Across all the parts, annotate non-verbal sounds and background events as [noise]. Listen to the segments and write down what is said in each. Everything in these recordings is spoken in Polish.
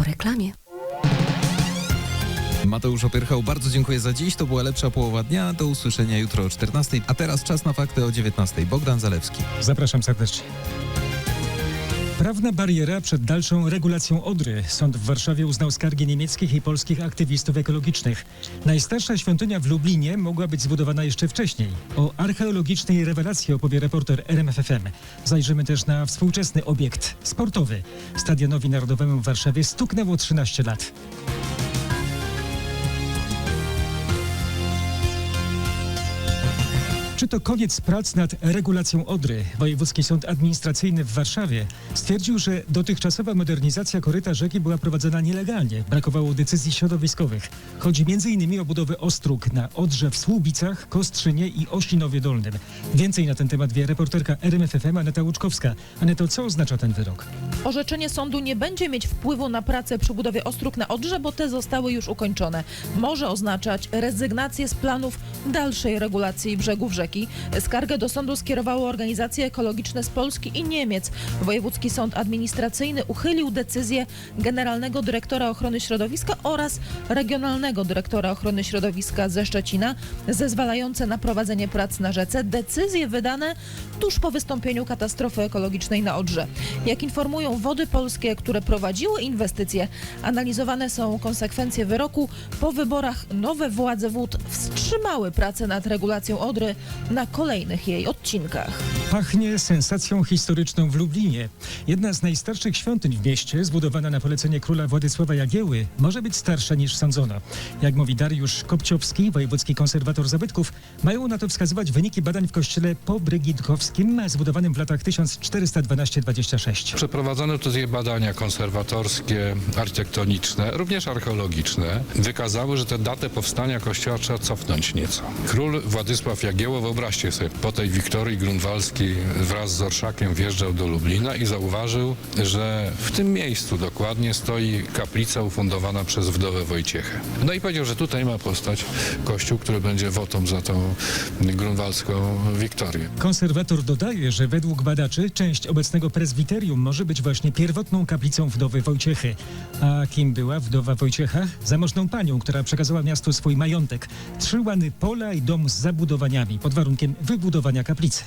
po reklamie. Mateusz Opierchał, bardzo dziękuję za dziś. To była lepsza połowa dnia. Do usłyszenia jutro o 14. A teraz czas na fakty o 19. Bogdan Zalewski. Zapraszam serdecznie. Prawna bariera przed dalszą regulacją Odry. Sąd w Warszawie uznał skargi niemieckich i polskich aktywistów ekologicznych. Najstarsza świątynia w Lublinie mogła być zbudowana jeszcze wcześniej. O archeologicznej rewelacji opowie reporter RMFFM. Zajrzymy też na współczesny obiekt sportowy. Stadionowi Narodowemu w Warszawie stuknęło 13 lat. Czy to koniec prac nad regulacją Odry? Wojewódzki Sąd Administracyjny w Warszawie stwierdził, że dotychczasowa modernizacja koryta rzeki była prowadzona nielegalnie. Brakowało decyzji środowiskowych. Chodzi m.in. o budowę ostróg na Odrze w Słubicach, Kostrzynie i Oślinowie Dolnym. Więcej na ten temat wie reporterka RMFFM Aneta Łuczkowska. Aneto, co oznacza ten wyrok? Orzeczenie sądu nie będzie mieć wpływu na pracę przy budowie ostróg na Odrze, bo te zostały już ukończone. Może oznaczać rezygnację z planów dalszej regulacji brzegów rzeki. Skargę do sądu skierowały organizacje ekologiczne z Polski i Niemiec. Wojewódzki Sąd Administracyjny uchylił decyzję Generalnego Dyrektora Ochrony Środowiska oraz Regionalnego Dyrektora Ochrony Środowiska ze Szczecina zezwalające na prowadzenie prac na rzece. Decyzje wydane tuż po wystąpieniu katastrofy ekologicznej na Odrze. Jak informują Wody Polskie, które prowadziły inwestycje, analizowane są konsekwencje wyroku. Po wyborach nowe władze wód wstrzymały pracę nad regulacją Odry na kolejnych jej odcinkach. Pachnie sensacją historyczną w Lublinie. Jedna z najstarszych świątyń w mieście, zbudowana na polecenie króla Władysława Jagieły, może być starsza niż sądzono. Jak mówi Dariusz Kopciowski, wojewódzki konserwator zabytków, mają na to wskazywać wyniki badań w kościele pobrygidkowskim, zbudowanym w latach 1412-26. Przeprowadzone tutaj badania konserwatorskie, architektoniczne, również archeologiczne, wykazały, że tę datę powstania kościoła trzeba cofnąć nieco. Król Władysław Jagiełło, wyobraźcie sobie, po tej Wiktorii Grunwaldzkiej wraz z Orszakiem wjeżdżał do Lublina i zauważył, że w tym miejscu dokładnie stoi kaplica ufundowana przez wdowę Wojciechę. No i powiedział, że tutaj ma powstać kościół, który będzie wotą za tą grunwaldzką Wiktorię. Konserwator dodaje, że według badaczy część obecnego prezbiterium może być właśnie pierwotną kaplicą wdowy Wojciechy. A kim była wdowa Wojciecha? Zamożną panią, która przekazała miastu swój majątek. Trzy łany pola i dom z zabudowaniami pod warunkiem wybudowania kaplicy.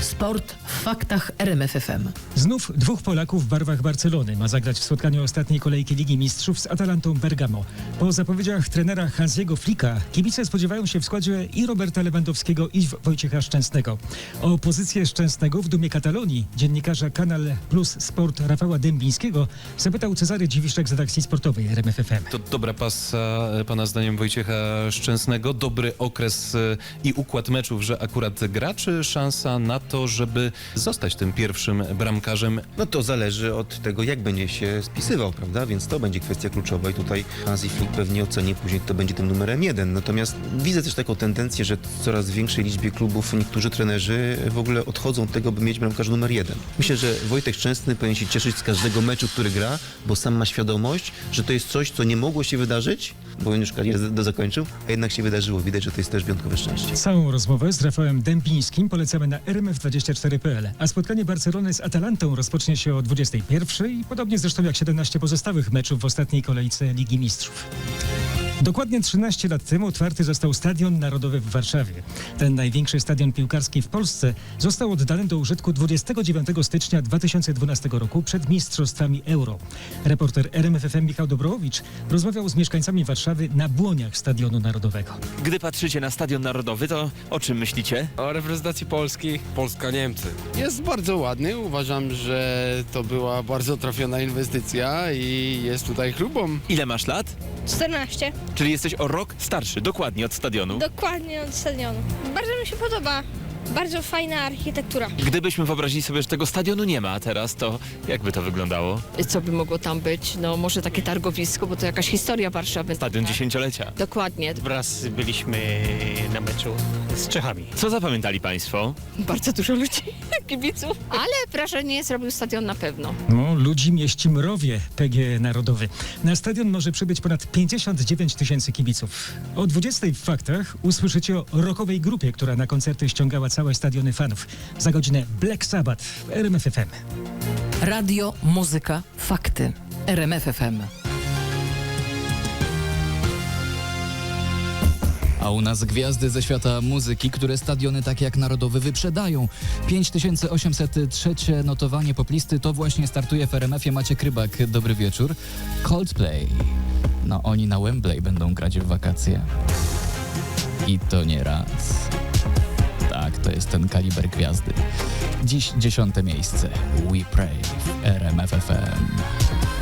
Sport w faktach RMFFM. Znów dwóch Polaków w barwach Barcelony ma zagrać w spotkaniu ostatniej kolejki Ligi Mistrzów z Atalantą Bergamo. Po zapowiedziach trenera Hansiego Flika kibice spodziewają się w składzie i Roberta Lewandowskiego i Wojciecha Szczęsnego. O pozycję Szczęsnego w dumie Katalonii dziennikarza Kanal Plus Sport Rafała Dębińskiego zapytał Cezary Dziwiszek z redakcji sportowej RMFFM. To dobra pasa, e, pana zdaniem Wojciecha Szczęsnego, dobry okres e, i układ meczów, że akurat gra, czy szansa na to, żeby zostać tym pierwszym bramkarzem? No to zależy od tego, jak będzie się spisywał, prawda? Więc to będzie kwestia kluczowa i tutaj Hansi Flick pewnie oceni później, kto będzie tym numerem jeden. Natomiast widzę też taką tendencję, że w coraz większej liczbie klubów niektórzy trenerzy w ogóle odchodzą od tego, by mieć bramkarz numer jeden. Myślę, że Wojtek Szczęsny powinien się cieszyć z każdego meczu, który gra, bo sam ma świadomość, że to jest coś, co nie mogło się wydarzyć, bo on już karierę do zakończył, a jednak się wydarzyło. Widać, że to jest też wyjątkowe szczęście. Całą rozmowę z Rafałem Dębińskim polecamy na rmf24.pl, a spotkanie Barcelony z Atalantą rozpocznie się o 21.00 i podobnie zresztą jak 17 pozostałych meczów w ostatniej kolejce Ligi Mistrzów. Dokładnie 13 lat temu otwarty został Stadion Narodowy w Warszawie. Ten największy stadion piłkarski w Polsce został oddany do użytku 29 stycznia 2012 roku przed Mistrzostwami Euro. Reporter RMFFM Michał Dobrowicz rozmawiał z mieszkańcami Warszawy na błoniach Stadionu Narodowego. Gdy patrzycie na Stadion Narodowy, to o czym myślicie? O reprezentacji Polski, Polska-Niemcy. Jest bardzo ładny, uważam, że to była bardzo trafiona inwestycja i jest tutaj chlubą. Ile masz lat? 14. Czyli jesteś o rok starszy, dokładnie od stadionu. Dokładnie od stadionu. Bardzo mi się podoba. Bardzo fajna architektura. Gdybyśmy wyobrazili sobie, że tego stadionu nie ma teraz, to jakby to wyglądało? co by mogło tam być? No może takie targowisko, bo to jakaś historia Warszawy. Stadion dziesięciolecia. Dokładnie. Wraz byliśmy na meczu z Czechami. Co zapamiętali Państwo? Bardzo dużo ludzi, [laughs] kibiców. Ale wrażenie zrobił stadion na pewno. No, ludzi mieści mrowie PG Narodowy. Na stadion może przybyć ponad 59 tysięcy kibiców. O 20 w faktach usłyszycie o rockowej grupie, która na koncerty ściągała całe stadiony fanów. Za godzinę Black Sabbath w RMF FM. Radio, muzyka, fakty. RMFFM. A u nas gwiazdy ze świata muzyki, które stadiony takie jak Narodowy wyprzedają. 5803 notowanie poplisty to właśnie startuje w RMF-ie. Macie Krybak, dobry wieczór. Coldplay. No oni na Wembley będą grać w wakacje. I to nie raz. Tak, to jest ten kaliber gwiazdy. Dziś dziesiąte miejsce. We Pray w RMF FM.